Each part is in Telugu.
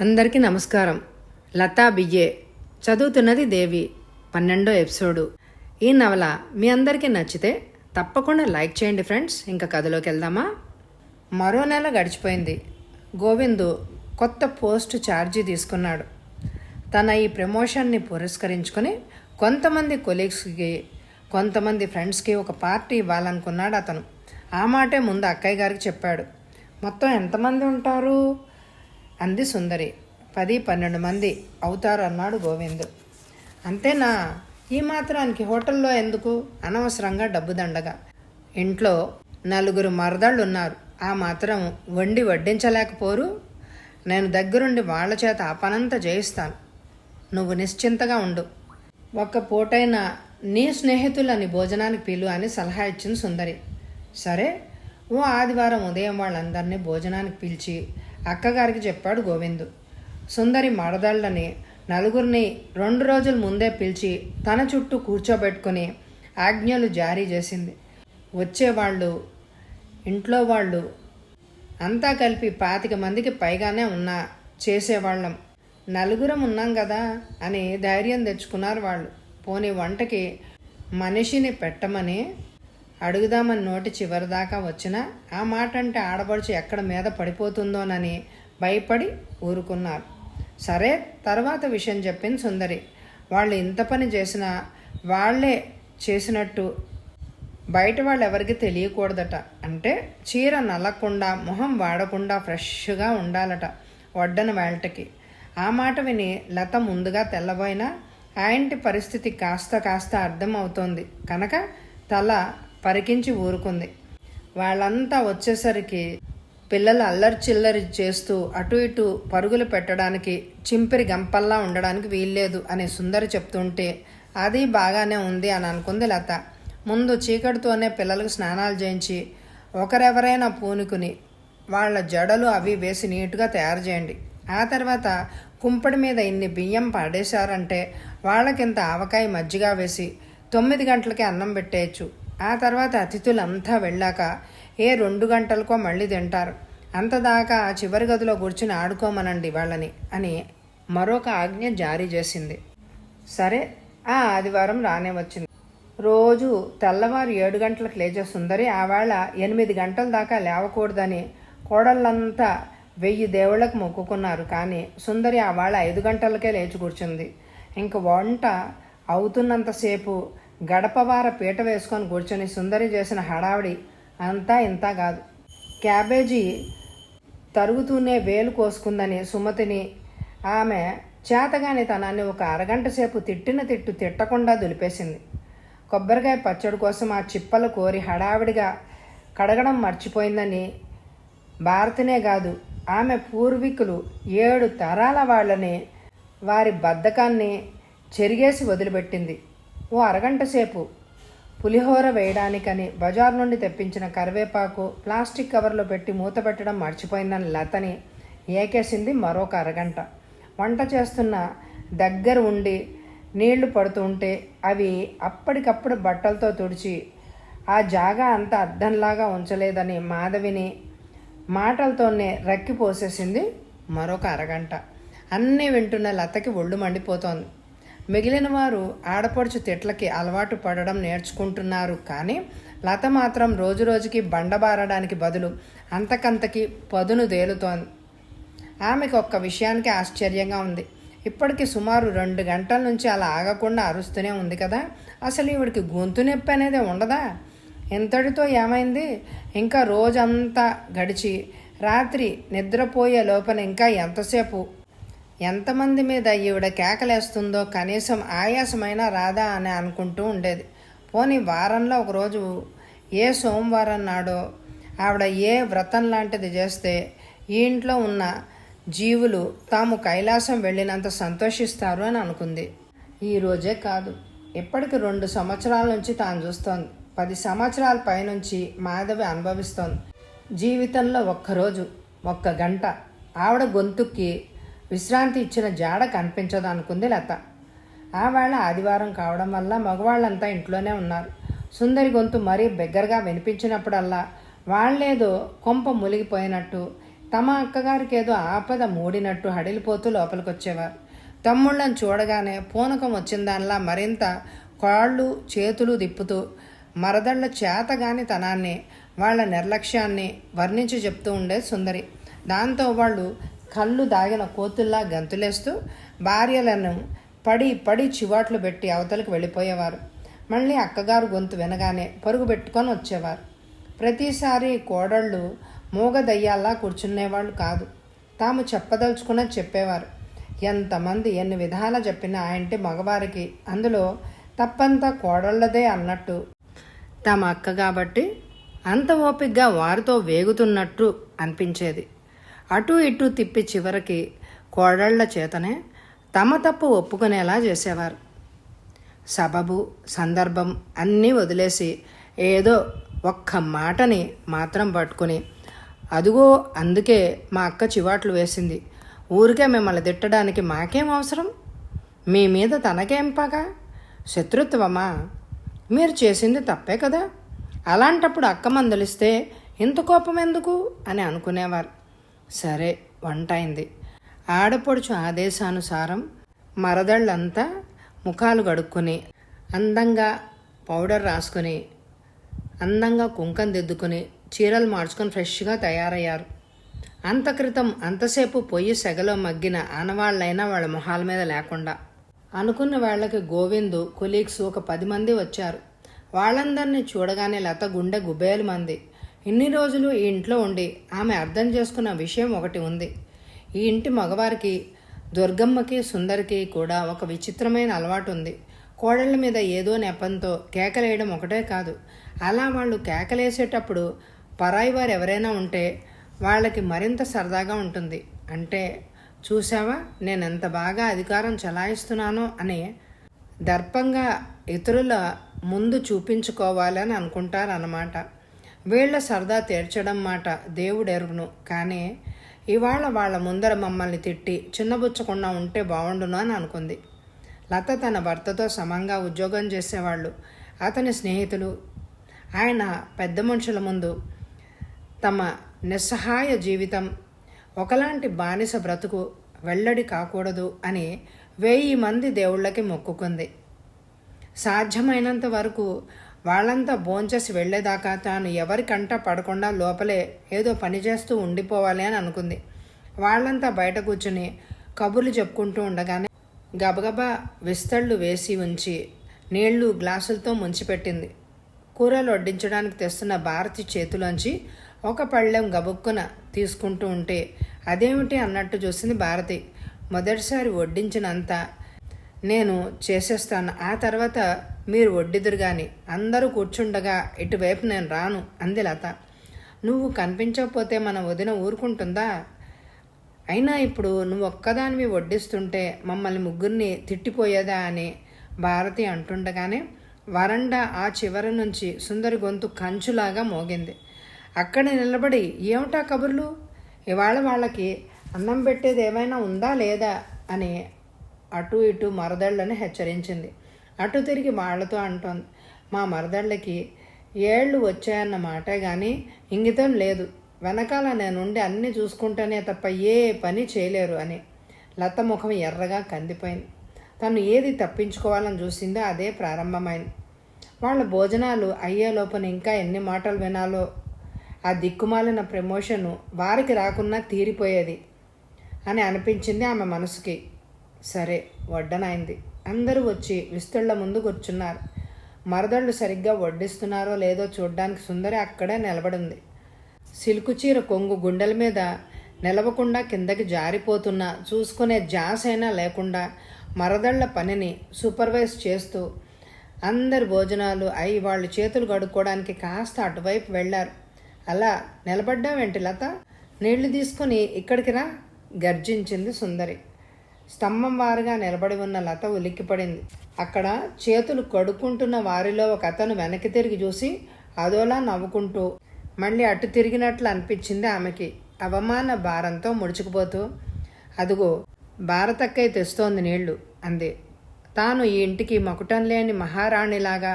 అందరికీ నమస్కారం. లతా బిజే చదువుతున్నది దేవి పన్నెండో ఎపిసోడు. ఈ నవల మీ అందరికీ నచ్చితే తప్పకుండా లైక్ చేయండి ఫ్రెండ్స్. ఇంకా కథలోకి వెళ్దామా? మరో నెల గడిచిపోయింది. గోవిందు కొత్త పోస్ట్ ఛార్జీ తీసుకున్నాడు. తన ఈ ప్రమోషన్ని పురస్కరించుకొని కొంతమంది కొలీగ్స్కి కొంతమంది ఫ్రెండ్స్కి ఒక పార్టీ ఇవ్వాలనుకున్నాడు అతను. ఆ మాటే ముందు అక్కయ్య గారికి చెప్పాడు. మొత్తం ఎంతమంది ఉంటారు? అంది సుందరి. పది పన్నెండు మంది అవుతారు అన్నాడు గోవింద్. అంతేనా ఈ మాత్రానికి హోటల్లో ఎందుకు? అనవసరంగా డబ్బు దండగా. ఇంట్లో నలుగురు మరదళ్ళు ఉన్నారు ఆ మాత్రం వండి వడ్డించలేకపోరు. నేను దగ్గరుండి వాళ్ళ చేత అపనంత చేయిస్తాను నువ్వు నిశ్చింతగా ఉండు. ఒక్క పూటైనా నీ స్నేహితులని భోజనానికి పిలు అని సలహా ఇచ్చింది సుందరి. సరే ఓ ఆదివారం ఉదయం వాళ్ళందరినీ భోజనానికి పిలిచి అక్కగారికి చెప్పాడు గోవిందు. సుందరి మడదళ్ళని నలుగురిని రెండు రోజుల ముందే పిలిచి తన చుట్టూ కూర్చోబెట్టుకుని ఆజ్ఞలు జారీ చేసింది. వచ్చేవాళ్ళు ఇంట్లో వాళ్ళు అంతా కలిపి పాతిక మందికి పైగానే ఉన్నా చేసేవాళ్ళం. నలుగురం ఉన్నాం కదా అని ధైర్యం తెచ్చుకున్నారు వాళ్ళు. పోనీ వంటకి మనిషిని పెట్టమని అడుగుదామని నోటి చివరిదాకా వచ్చినా ఆ మాట అంటే ఆడపడుచు ఎక్కడ మీద పడిపోతుందోనని భయపడి ఊరుకున్నారు. సరే తర్వాత విషయం చెప్పింది సుందరి. వాళ్ళు ఇంత పని చేసినా వాళ్ళే చేసినట్టు బయట వాళ్ళు ఎవరికి తెలియకూడదట. అంటే చీర నల్లకుండా మొహం వాడకుండా ఫ్రెష్గా ఉండాలట వడ్డన వేళటకి ఆ మాట విని లత ముందుగా తెల్లబోయినా ఆయంటి పరిస్థితి కాస్త కాస్త అర్థమవుతోంది. కనుక తల పరికించి ఊరుకుంది. వాళ్ళంతా వచ్చేసరికి పిల్లలు అల్లరి చిల్లరి చేస్తూ అటు ఇటు పరుగులు పెట్టడానికి చింపిరి గంపల్లా ఉండడానికి వీల్లేదు అని సుందరి చెప్తుంటే అది బాగానే ఉంది అని అనుకుంది లత. ముందు చీకటితోనే పిల్లలకు స్నానాలు చేయించి ఒకరెవరైనా పూనుకుని వాళ్ళ జడలు అవి వేసి నీట్గా తయారు చేయండి. ఆ తర్వాత కుంపడి మీద ఇన్ని బియ్యం పడేశారంటే వాళ్ళకింత ఆవకాయ మజ్జిగ వేసి తొమ్మిది గంటలకి అన్నం పెట్టేయచ్చు. ఆ తర్వాత అతిథులంతా వెళ్ళాక ఏ రెండు గంటలకో మళ్ళీ తింటారు. అంతదాకా చివరి గదిలో కూర్చుని ఆడుకోమనండి వాళ్ళని అని మరొక ఆజ్ఞ జారీ చేసింది. సరే ఆ ఆదివారం రానే వచ్చింది. రోజు తెల్లవారు ఏడు గంటలకు లేచే సుందరి ఆవేళ ఎనిమిది గంటల దాకా లేవకూడదని కోడళ్ళంతా వెయ్యి దేవుళ్ళకు మొక్కుకున్నారు. కానీ సుందరి ఆవేళ ఐదు గంటలకే లేచి కూర్చుంది. ఇంక వంట అవుతున్నంతసేపు గడపవార పీట వేసుకొని కూర్చొని సుందరి చేసిన హడావిడి అంతా ఇంత కాదు. క్యాబేజీ తరుగుతూనే వేలు కోసుకుందని సుమతిని ఆమె చేతగాని తనాన్ని ఒక అరగంట సేపు తిట్టిన తిట్టు తిట్టకుండా దులిపేసింది. కొబ్బరికాయ పచ్చడి కోసం ఆ చిప్పలు కోరి హడావిడిగా కడగడం మర్చిపోయిందని భారతినే కాదు ఆమె పూర్వీకులు ఏడు తరాల వాళ్ళని వారి బద్ధకాన్ని చెరిగేసి వదిలిపెట్టింది. ఓ అరగంట సేపు పులిహోర వేయడానికని బజార్ నుండి తెప్పించిన కరివేపాకు ప్లాస్టిక్ కవర్లో పెట్టి మూత పెట్టడం మర్చిపోయిందని లతని ఏకేసింది మరొక అరగంట. వంట చేస్తున్న దగ్గర ఉండి నీళ్ళు పడుతుంటే అవి అప్పటికప్పుడు బట్టలతో తుడిచి ఆ జాగా అంత అద్దంలాగా ఉంచలేదని మాధవిని మాటలతోనే రక్కిపోసేసింది మరొక అరగంట. అన్నీ వింటున్న లతకి ఒళ్ళు మండిపోతోంది. మిగిలిన వారు ఆడపడుచు తిట్లకి అలవాటు పడడం నేర్చుకుంటున్నారు. కానీ లత మాత్రం రోజు రోజుకి బండబారడానికి బదులు అంతకంతకి పదును తేలుతోంది. ఆమెకు ఒక్క విషయానికి ఆశ్చర్యంగా ఉంది. ఇప్పటికి సుమారు రెండు గంటల నుంచి అలా ఆగకుండా అరుస్తూనే ఉంది కదా. అసలు ఈవిడికి గొంతు నొప్పి అనేది ఉండదా? ఇంతటితో ఏమైంది? ఇంకా రోజంతా గడిచి రాత్రి నిద్రపోయే లోపల ఇంకా ఎంతసేపు ఎంతమంది మీద ఈవిడ కేకలేస్తుందో కనీసం ఆయాసమైనా రాదా అని అనుకుంటూ ఉండేది. పోనీ వారంలో ఒకరోజు ఏ సోమవారం నాడో ఆవిడ ఏ వ్రతం లాంటిది చేస్తే ఈ ఇంట్లో ఉన్న జీవులు తాము కైలాసం వెళ్ళినంత సంతోషిస్తారు అని అనుకుంది. ఈ రోజే కాదు ఇప్పటికి రెండు సంవత్సరాల నుంచి తాను చూస్తోంది. పది సంవత్సరాల పైనుంచి మాధవి అనుభవిస్తోంది. జీవితంలో ఒక్కరోజు ఒక్క గంట ఆవిడ గొంతుకి విశ్రాంతి ఇచ్చిన జాడ కనిపించదు అనుకుంది లత. ఆవేళ ఆదివారం కావడం వల్ల మగవాళ్ళంతా ఇంట్లోనే ఉన్నారు. సుందరి గొంతు మరీ బిగ్గరగా వినిపించినప్పుడల్లా వాళ్ళేదో కొంప ములిగిపోయినట్టు తమ అక్కగారికి ఏదో ఆపద మూడినట్టు హడిలిపోతూ లోపలికొచ్చేవారు. తమ్ముళ్ళని చూడగానే పూనకం వచ్చిన దానిలా మరింత కాళ్ళు చేతులు దిప్పుతూ మరదళ్ళ చేతగాని తనాన్ని వాళ్ళ నిర్లక్ష్యాన్ని వర్ణించి చెప్తూ ఉండే సుందరి. దాంతో వాళ్ళు కళ్ళు దాగిన కోతుల్లా గంతులేస్తూ భార్యలను పడి పడి చివాట్లు పెట్టి అవతలకు వెళ్ళిపోయేవారు. మళ్ళీ అక్కగారు గొంతు వినగానే పరుగు పెట్టుకొని వచ్చేవారు. ప్రతిసారి కోడళ్ళు మూగదయ్యాల్లా కూర్చునేవాళ్ళు కాదు. తాము చెప్పదలుచుకున్నది చెప్పేవారు. ఎంతమంది ఎన్ని విధాలా చెప్పినా ఆయంటే మగవారికి అందులో తప్పంతా కోడళ్ళదే అన్నట్టు. తమ అక్క కాబట్టి అంత ఓపిగ్గా వారితో వేగుతున్నట్టు అనిపించేది. అటు ఇటు తిప్పి చివరికి కోడళ్ళ చేతనే తమ తప్పు ఒప్పుకునేలా చేసేవారు. సబబు సందర్భం అన్నీ వదిలేసి ఏదో ఒక్క మాటని మాత్రం పట్టుకుని అదుగో అందుకే మా అక్క చివాట్లు వేసింది. ఊరికే మిమ్మల్ని తిట్టడానికి మాకేం అవసరం? మీ మీద తనకేం పగ? శత్రుత్వమా? మీరు చేసింది తప్పే కదా? అలాంటప్పుడు అక్క మందలిస్తే ఇంత కోపం ఎందుకు? అని అనుకునేవారు. సరే వంట అయింది ఆడపడుచు ఆదేశానుసారం మరదళ్ళంతా ముఖాలు గడుక్కొని అందంగా పౌడర్ రాసుకొని అందంగా కుంకం దిద్దుకొని చీరలు మార్చుకొని ఫ్రెష్గా తయారయ్యారు. అంత క్రితం అంతసేపు పొయ్యి సెగలో మగ్గిన ఆనవాళ్ళైనా వాళ్ళ మొహాల మీద లేకుండా. అనుకున్న వాళ్ళకి గోవిందు కొలీగ్స్ ఒక పది మంది వచ్చారు. వాళ్ళందరినీ చూడగానే లత గుండె గుబేలు మంది ఇన్ని రోజులు ఈ ఇంట్లో ఉండి ఆమె అర్థం చేసుకున్న విషయం ఒకటి ఉంది. ఈ ఇంటి మగవారికి దుర్గమ్మకి సుందరికి కూడా ఒక విచిత్రమైన అలవాటు ఉంది. కోడళ్ళ మీద ఏదో నెపంతో కేకలేయడం ఒకటే కాదు. అలా వాళ్ళు కేకలేసేటప్పుడు పరాయి వారు ఎవరైనా ఉంటే వాళ్ళకి మరింత సరదాగా ఉంటుంది. అంటే చూసావా నేను ఎంత బాగా అధికారం చలాయిస్తున్నానో అని దర్పంగా ఇతరుల ముందు చూపించుకోవాలని అనుకుంటారన్నమాట. వీళ్ళ సరదా తీర్చడం మాట దేవుడెరుగును. కానీ ఇవాళ వాళ్ళ ముందర మమ్మల్ని తిట్టి చిన్నబుచ్చకుండా ఉంటే బాగుండును అని అనుకుంది. లత తన భర్తతో సమంగా ఉద్యోగం చేసేవాళ్ళు. అతని స్నేహితులు ఆయన పెద్ద మనుషుల ముందు తమ నిస్సహాయ జీవితం ఒకలాంటి బానిస బ్రతుకు వెల్లడి కాకూడదు అని వెయ్యి మంది దేవుళ్ళకి మొక్కుకుంది. సాధ్యమైనంత వరకు వాళ్ళంతా భోంచేసి వెళ్ళేదాకా తాను ఎవరికంట పడకుండా లోపలే ఏదో పని చేస్తూ ఉండిపోవాలి అని అనుకుంది. వాళ్ళంతా బయట కూర్చుని కబుర్లు చెప్పుకుంటూ ఉండగానే గబగబా విస్తళ్ళు వేసి ఉంచి నీళ్ళు గ్లాసులతో ముంచిపెట్టింది. కూరలు వడ్డించడానికి తెస్తున్న భారతి చేతిలోంచి ఒక పళ్ళెం గబుక్కున తీసుకుంటూ ఉంటే అదేమిటి? అన్నట్టు చూసింది భారతి. మొదటిసారి వడ్డించినంత నేను చేసేస్తాను. ఆ తర్వాత మీరు వడ్డిదురు కానీ అందరూ కూర్చుండగా ఇటువైపు నేను రాను అంది లత. నువ్వు కనిపించకపోతే మన వదిన ఊరుకుంటుందా? అయినా ఇప్పుడు నువ్వు ఒక్కదానివి వడ్డిస్తుంటే మమ్మల్ని ముగ్గురిని తిట్టిపోయేదా అని భారతి అంటుండగానే వరండా ఆ చివరి నుంచి సుందరి గొంతు కంచులాగా మోగింది. అక్కడ నిలబడి ఏమిటా కబుర్లు? ఇవాళ వాళ్ళకి అన్నం పెట్టేది ఏమైనా ఉందా లేదా? అని అటు ఇటు మరదళ్ళని హెచ్చరించింది. అటు తిరిగి వాళ్ళతో అంటోంది మా మరదళ్ళకి ఏళ్ళు వచ్చాయన్న మాటే కానీ ఇంగితం లేదు. వెనకాల నేనుండి అన్నీ చూసుకుంటేనే తప్ప ఏ పని చేయలేరు అని లత ముఖం ఎర్రగా కందిపోయింది. తను ఏది తప్పించుకోవాలని చూసిందో అదే ప్రారంభమైంది. వాళ్ళ భోజనాలు అయ్యే లోపల ఇంకా ఎన్ని మాటలు వినాలో ఆ దిక్కుమాలిన ప్రమోషను వారికి రాకున్నా తీరిపోయేది అని అనిపించింది ఆమె మనసుకి. సరే వడ్డనైంది. అందరూ వచ్చి విస్తుళ్ళ ముందు కూర్చున్నారు. మరదళ్ళు సరిగ్గా వడ్డిస్తున్నారో లేదో చూడ్డానికి సుందరి అక్కడే నిలబడింది. సిల్కు చీర కొంగు గుండెల మీద నిలవకుండా కిందకి జారిపోతున్నా చూసుకునే జాసైనా లేకుండా మరదళ్ళ పనిని సూపర్వైజ్ చేస్తూ అందరి భోజనాలు అయి వాళ్ళు చేతులు కడుక్కోవడానికి కాస్త అటువైపు వెళ్ళారు. అలా నిలబడ్డావేంటి లత? నీళ్ళు తీసుకుని ఇక్కడికి రా గర్జించింది సుందరి. స్తంభం వారుగా నిలబడి ఉన్న లత ఉలిక్కిపడింది. అక్కడ చేతులు కడుక్కుంటున్న వారిలో ఒక అతను వెనక్కి తిరిగి చూసి అదోలా నవ్వుకుంటూ మళ్ళీ అటు తిరిగినట్లు అనిపించింది ఆమెకి. అవమాన భారంతో ముడుచుకుపోతూ అదుగో భారతక్కయ్య తెస్తోంది నీళ్ళు అంది. తాను ఈ ఇంటికి మకుటం లేని మహారాణిలాగా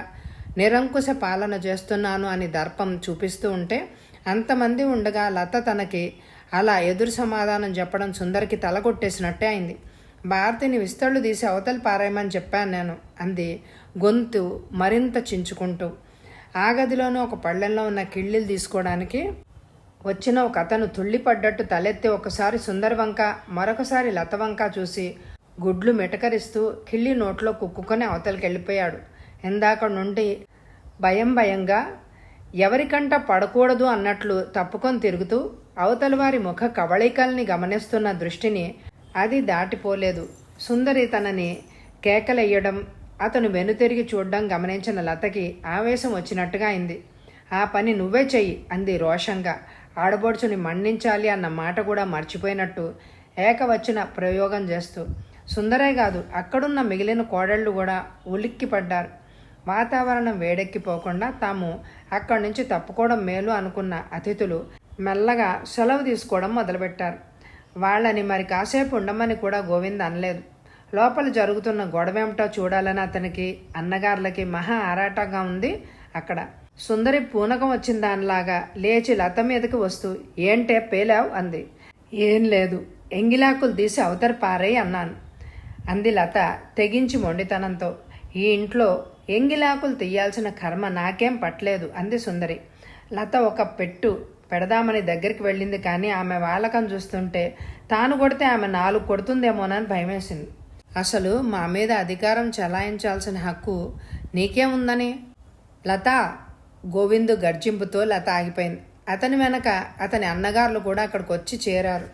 నిరంకుశ పాలన చేస్తున్నాను అని దర్పం చూపిస్తూ ఉంటే అంతమంది ఉండగా లత తనకి అలా ఎదురు సమాధానం చెప్పడం సుందరికి తల కొట్టేసినట్టే అయింది. భారతిని విస్తళ్ళు తీసి అవతలి పారాయమని చెప్పాను నేను అంది. గొంతు మరింత చించుకుంటూ ఆ గదిలోనూ ఒక పళ్ళెంలో ఉన్న కిళ్ళీలు తీసుకోవడానికి వచ్చిన ఒక అతను తుళ్ళిపడ్డట్టు తలెత్తి ఒకసారి సుందరవంక మరొకసారి లతవంక చూసి గుడ్లు మెటకరిస్తూ కిళ్ళి నోట్లో కుక్కుకొని అవతలికి వెళ్ళిపోయాడు ఇందాక నుండి భయం భయంగా ఎవరికంట పడకూడదు అన్నట్లు తప్పుకొని తిరుగుతూ అవతలి వారి ముఖ కవళికల్ని గమనిస్తున్న దృష్టిని అది దాటిపోలేదు. సుందరి తనని కేకలెయ్యడం అతను వెనుతిరిగి చూడడం గమనించిన లతకి ఆవేశం వచ్చినట్టుగా అయింది. ఆ పని నువ్వే చెయ్యి అంది రోషంగా. ఆడబడుచుని మన్నించాలి అన్న మాట కూడా మర్చిపోయినట్టు ఏకవచ్చిన ప్రయోగం చేస్తూ. సుందరే కాదు అక్కడున్న మిగిలిన కోడళ్ళు కూడా ఉలిక్కి పడ్డారు వాతావరణం వేడెక్కిపోకుండా తాము అక్కడి నుంచి తప్పుకోవడం మేలు అనుకున్న అతిథులు మెల్లగా సెలవు తీసుకోవడం మొదలుపెట్టారు. వాళ్ళని మరి కాసేపు ఉండమని కూడా గోవింద్ అనలేదు. లోపల జరుగుతున్న గొడవేమిటో చూడాలని అతనికి అన్నగారులకి మహా ఆరాటంగా ఉంది అక్కడ. సుందరి పూనకం వచ్చిన దానిలాగా లేచి లత మీదకి వస్తూ ఏంటే పేలావు? అంది. ఏం లేదు ఎంగిలాకులు తీసి అవతరి పారేయి అన్నాను. అంది లత తెగించి మొండితనంతో. ఈ ఇంట్లో ఎంగిలాకులు తీయాల్సిన కర్మ నాకేం పట్టలేదు అంది సుందరి. లత ఒక పెట్టు పెడదామని దగ్గరికి వెళ్ళింది కానీ ఆమె వాళ్ళకం చూస్తుంటే తాను కొడితే ఆమె నాలుగు కొడుతుందేమోనని భయమేసింది. అసలు మా మీద అధికారం చలాయించాల్సిన హక్కు నీకేముందని? లత గోవిందు గర్జింపుతో లత ఆగిపోయింది. అతని వెనక అతని అన్నగారులు కూడా అక్కడికి వచ్చి చేరారు.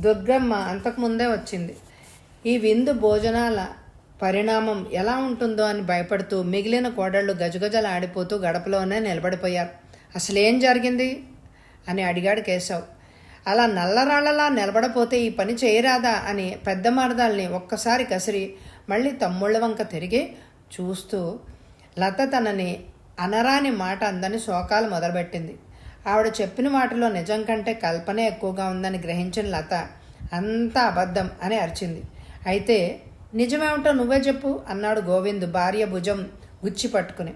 దుర్గమ్మ అంతకుముందే వచ్చింది. ఈ విందు భోజనాల పరిణామం ఎలా ఉంటుందో అని భయపడుతూ మిగిలిన కోడళ్ళు గజగజలు ఆడిపోతూ గడపలోనే నిలబడిపోయారు. అసలేం జరిగింది? అని అడిగాడు కేశవ్. అలా నల్లరాళ్ళలా నిలబడపోతే ఈ పని చేయరాదా అని పెద్ద మరదాల్ని ఒక్కసారి కసిరి మళ్ళీ తమ్ముళ్ళ వంక తిరిగి చూస్తూ లత తనని అనరాని మాట అందని శోకాలు మొదలుపెట్టింది. ఆవిడ చెప్పిన మాటలో నిజం కంటే కల్పనే ఎక్కువగా ఉందని గ్రహించిన లత అంతా అబద్ధం అని అరిచింది. అయితే నిజమేమిటో నువ్వే చెప్పు అన్నాడు గోవింద్ భార్య భుజం గుచ్చి పట్టుకుని.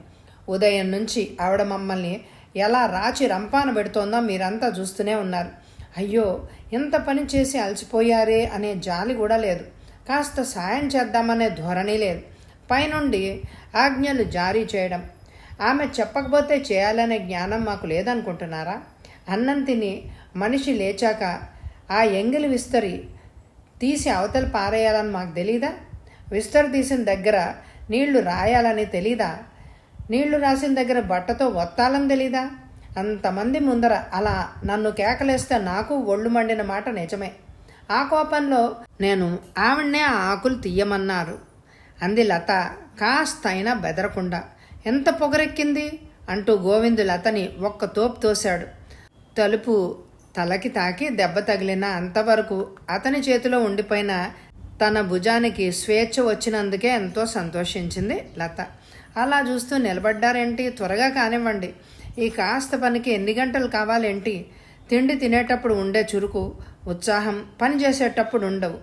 ఉదయం నుంచి ఆవిడ మమ్మల్ని ఎలా రాచి రంపాన పెడుతోందో మీరంతా చూస్తూనే ఉన్నారు. అయ్యో ఇంత పని చేసి అలసిపోయారే అనే జాలి కూడా లేదు. కాస్త సాయం చేద్దామనే ధోరణి లేదు. పైనుండి ఆజ్ఞలు జారీ చేయడం. ఆమె చెప్పకపోతే చేయాలనే జ్ఞానం మాకు లేదనుకుంటున్నారా? అన్నం తిని మనిషి లేచాక ఆ ఎంగిలి విస్తరి తీసి అవతల పారేయాలని మాకు తెలీదా? విస్తరి తీసిన దగ్గర నీళ్ళు రాయాలని తెలీదా? నీళ్ళు రాసిన దగ్గర బట్టతో వత్తాలని తెలీదా? అంతమంది ముందర అలా నన్ను కేకలేస్తే నాకు ఒళ్ళు మండిన మాట నిజమే. ఆ కోపంలో నేను ఆవిడనే ఆ ఆకులు తీయమన్నారు. అంది లత కాస్తైనా బెదరకుండా. ఎంత పొగరెక్కింది? అంటూ గోవిందు లతని ఒక్క తోపు తోశాడు. తలుపు తలకి తాకి దెబ్బ తగిలిన అంతవరకు అతని చేతిలో ఉండిపోయిన తన భుజానికి స్వేచ్ఛ వచ్చినందుకే ఎంతో సంతోషించింది లత. అలా చూస్తూ నిలబడ్డారేంటి? త్వరగా కానివ్వండి. ఈ కాస్త పనికి ఎన్ని గంటలు కావాలేంటి? తిండి తినేటప్పుడు ఉండే చురుకు ఉత్సాహం పని చేసేటప్పుడు ఉండవు.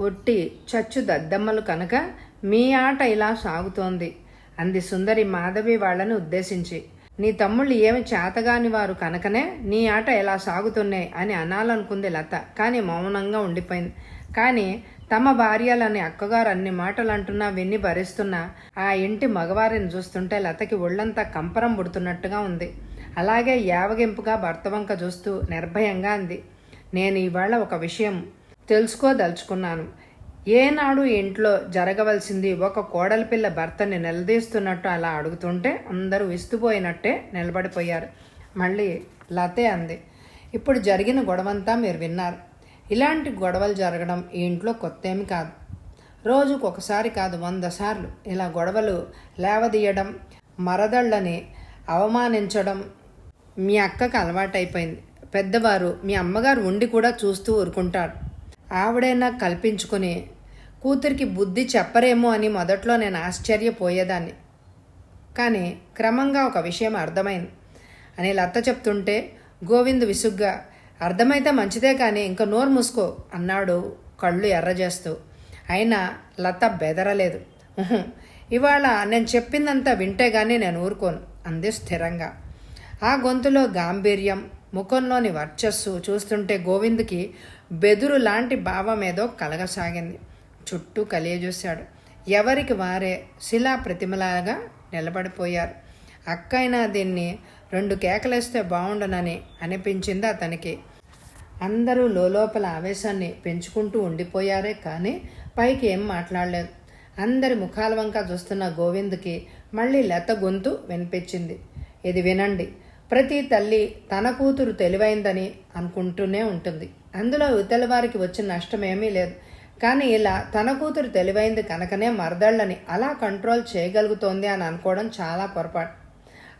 ఒట్టి చచ్చు దద్దమ్మలు కనుక మీ ఆట ఇలా సాగుతోంది అంది సుందరి మాధవి వాళ్ళని ఉద్దేశించి. నీ తమ్ముళ్ళు ఏమి చేతగాని వారు కనుకనే నీ ఆట ఎలా సాగుతున్నాయి అని అనాలనుకుంది లత. కానీ మౌనంగా ఉండిపోయింది. కానీ తమ భార్యలని అక్కగారు అన్ని మాటలు అంటున్నా విన్ని భరిస్తున్నా ఆ ఇంటి మగవారిని చూస్తుంటే లతకి ఒళ్ళంతా కంపరం పుడుతున్నట్టుగా ఉంది. అలాగే యావగింపుగా భర్త వంక చూస్తూ నిర్భయంగా అంది. నేను ఇవాళ ఒక విషయం తెలుసుకోదలుచుకున్నాను. ఏనాడు ఇంట్లో జరగవలసింది ఒక కోడలి పిల్ల భర్తని నిలదీస్తున్నట్టు అలా అడుగుతుంటే అందరూ విస్తుపోయినట్టే నిలబడిపోయారు. మళ్ళీ లతే అంది. ఇప్పుడు జరిగిన గొడవంతా మీరు విన్నారు. ఇలాంటి గొడవలు జరగడం ఈ ఇంట్లో కొత్త ఏమి కాదు. రోజుకు ఒకసారి కాదు వంద సార్లు ఇలా గొడవలు లేవదీయడం మరదళ్ళని అవమానించడం మీ అక్కకు అలవాటైపోయింది. పెద్దవారు మీ అమ్మగారు ఉండి కూడా చూస్తూ ఊరుకుంటారు. ఆవిడైనా కల్పించుకుని కూతురికి బుద్ధి చెప్పరేమో అని మొదట్లో నేను ఆశ్చర్యపోయేదాన్ని. కానీ క్రమంగా ఒక విషయం అర్థమైంది. అని లత చెప్తుంటే గోవింద్ విసుగ్గా అర్థమైతే మంచిదే కానీ ఇంకా నోరు మూసుకో అన్నాడు కళ్ళు ఎర్రజేస్తూ. అయినా లత బెదరలేదు. ఇవాళ నేను చెప్పిందంతా వింటే కానీ నేను ఊరుకోను అంది స్థిరంగా. ఆ గొంతులో గాంభీర్యం ముఖంలోని వర్చస్సు చూస్తుంటే గోవింద్కి బెదురు లాంటి భావం ఏదో కలగసాగింది. చుట్టూ కలియజూశాడు. ఎవరికి వారే శిలా ప్రతిమలాగా నిలబడిపోయారు. అక్కైనా దీన్ని రెండు కేకలేస్తే బాగుండనని అనిపించింది అతనికి. అందరూ లోపల ఆవేశాన్ని పెంచుకుంటూ ఉండిపోయారే కానీ పైకి ఏం మాట్లాడలేదు. అందరి ముఖాల వంక చూస్తున్న గోవింద్కి మళ్ళీ లత గొంతు వినిపించింది. ఇది వినండి ప్రతి తల్లి తన కూతురు తెలివైందని అనుకుంటూనే ఉంటుంది. అందులో ఇతల వారికి వచ్చిన నష్టం ఏమీ లేదు. కానీ ఇలా తన కూతురు తెలివైంది కనుకనే మరదళ్ళని అలా కంట్రోల్ చేయగలుగుతోంది అని అనుకోవడం చాలా పొరపాటు.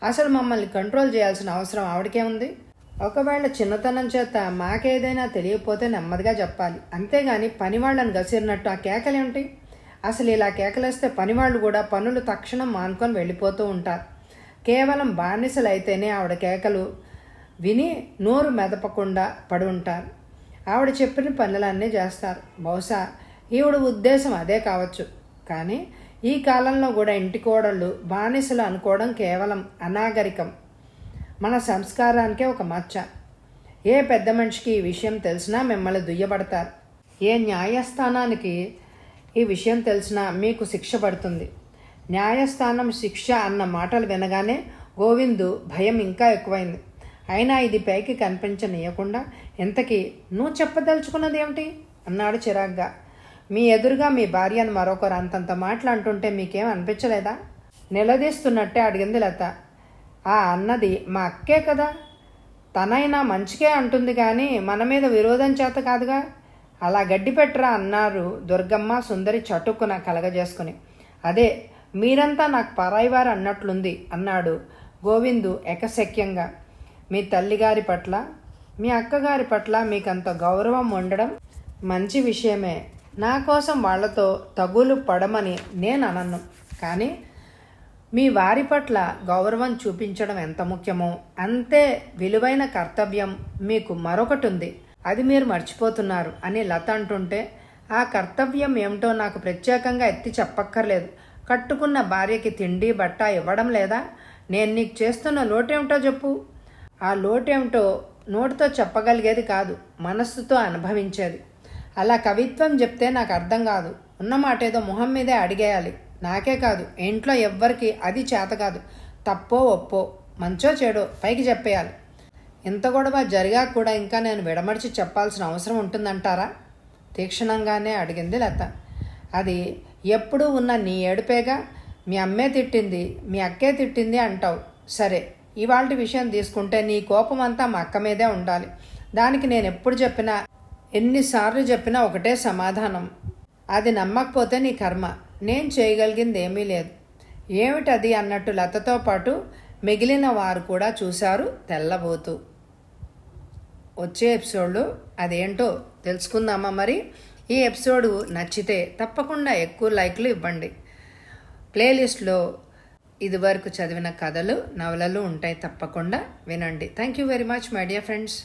అసలు మమ్మల్ని కంట్రోల్ చేయాల్సిన అవసరం ఆవిడకే ఉంది. ఒకవేళ చిన్నతనం చేత మాకేదైనా తెలియకపోతే నెమ్మదిగా చెప్పాలి. అంతేగాని పనివాళ్ళని గసిరినట్టు ఆ కేకలేమిటి అసలు ఇలా కేకలేస్తే పనివాళ్ళు కూడా పనులు తక్షణం మానుకొని వెళ్ళిపోతూ ఉంటారు. కేవలం బానిసలు అయితేనే ఆవిడ కేకలు విని నోరు మెదపకుండా పడి ఉంటారు. ఆవిడ చెప్పిన పనులన్నీ చేస్తారు. బహుశా ఈవిడ ఉద్దేశం అదే కావచ్చు. కానీ ఈ కాలంలో కూడా ఇంటి కోడళ్ళు బానిసలు అనుకోవడం కేవలం అనాగరికం. మన సంస్కారానికే ఒక మచ్చ. ఏ పెద్ద మనిషికి ఈ విషయం తెలిసినా మిమ్మల్ని దుయ్యబడతారు. ఏ న్యాయస్థానానికి ఈ విషయం తెలిసినా మీకు శిక్ష పడుతుంది. న్యాయస్థానం శిక్ష అన్న మాటలు వినగానే గోవిందు భయం ఇంకా ఎక్కువైంది. అయినా ఇది పైకి కనిపించనీయకుండా ఇంతకీ నువ్వు చెప్పదలుచుకున్నది ఏమిటి? అన్నాడు చిరాగ్గా. మీ ఎదురుగా మీ భార్యను మరొకరు అంతంత మాటలు అంటుంటే మీకేం అనిపించలేదా? నిలదీస్తున్నట్టే అడిగింది లత. ఆ అన్నది మా అక్కే కదా. తనైనా మంచికే అంటుంది కానీ మన మీద విరోధం చేత కాదుగా? అలా గడ్డి పెట్టరా అన్నారు దుర్గమ్మ సుందరి చటుక్కున కలగజేసుకుని. అదే మీరంతా నాకు పరాయివారు అన్నట్లుంది అన్నాడు గోవిందు ఎకశక్యంగా. మీ తల్లిగారి పట్ల మీ అక్కగారి పట్ల మీకంత గౌరవం ఉండడం మంచి విషయమే. నా కోసం వాళ్ళతో తగులు పడమని నేను అనను కానీ మీ వారి పట్ల గౌరవం చూపించడం ఎంత ముఖ్యమో అంతే విలువైన కర్తవ్యం మీకు మరొకటి ఉంది అది మీరు మర్చిపోతున్నారు అని లత అంటుంటే ఆ కర్తవ్యం ఏమిటో నాకు ప్రత్యేకంగా ఎత్తి చెప్పక్కర్లేదు. కట్టుకున్న భార్యకి తిండి బట్ట ఇవ్వడం లేదా? నేను నీకు చేస్తున్న లోటేమిటో చెప్పు. ఆ లోటేమిటో నోటితో చెప్పగలిగేది కాదు మనస్సుతో అనుభవించేది. అలా కవిత్వం చెప్తే నాకు అర్థం కాదు. ఉన్నమాట ఏదో మొహం మీదే అడిగేయాలి. నాకే కాదు. ఇంట్లో ఎవ్వరికి అది చేత కాదు. తప్పో ఒప్పో. మంచో చెడో. పైకి చెప్పేయాలి. ఇంత గొడవ జరిగా కూడా ఇంకా నేను విడమర్చి చెప్పాల్సిన అవసరం ఉంటుందంటారా? తీక్షణంగానే అడిగింది లత. అది ఎప్పుడూ ఉన్న నీ ఏడుపేగా? మీ అమ్మే తిట్టింది. మీ అక్కే తిట్టింది అంటావు. సరే. ఇవాళ విషయం తీసుకుంటే నీ కోపం అంతా మా అక్క మీదే ఉండాలి. దానికి నేను ఎప్పుడు చెప్పినా ఎన్నిసార్లు చెప్పినా ఒకటే సమాధానం. అది నమ్మకపోతే నీ కర్మ. నేను చేయగలిగింది ఏమీ లేదు. ఏమిటది అన్నట్టు లతతో పాటు మిగిలిన వారు కూడా చూశారు తెల్లబోతూ. వచ్చే ఎపిసోడ్లో అదేంటో తెలుసుకుందామా మరి? ఈ ఎపిసోడ్ నచ్చితే తప్పకుండా ఎక్కువ లైక్లు ఇవ్వండి. ప్లేలిస్ట్లో ఇదివరకు చదివిన కథలు నవలలు ఉంటాయి తప్పకుండా వినండి. Thank you very much my dear friends.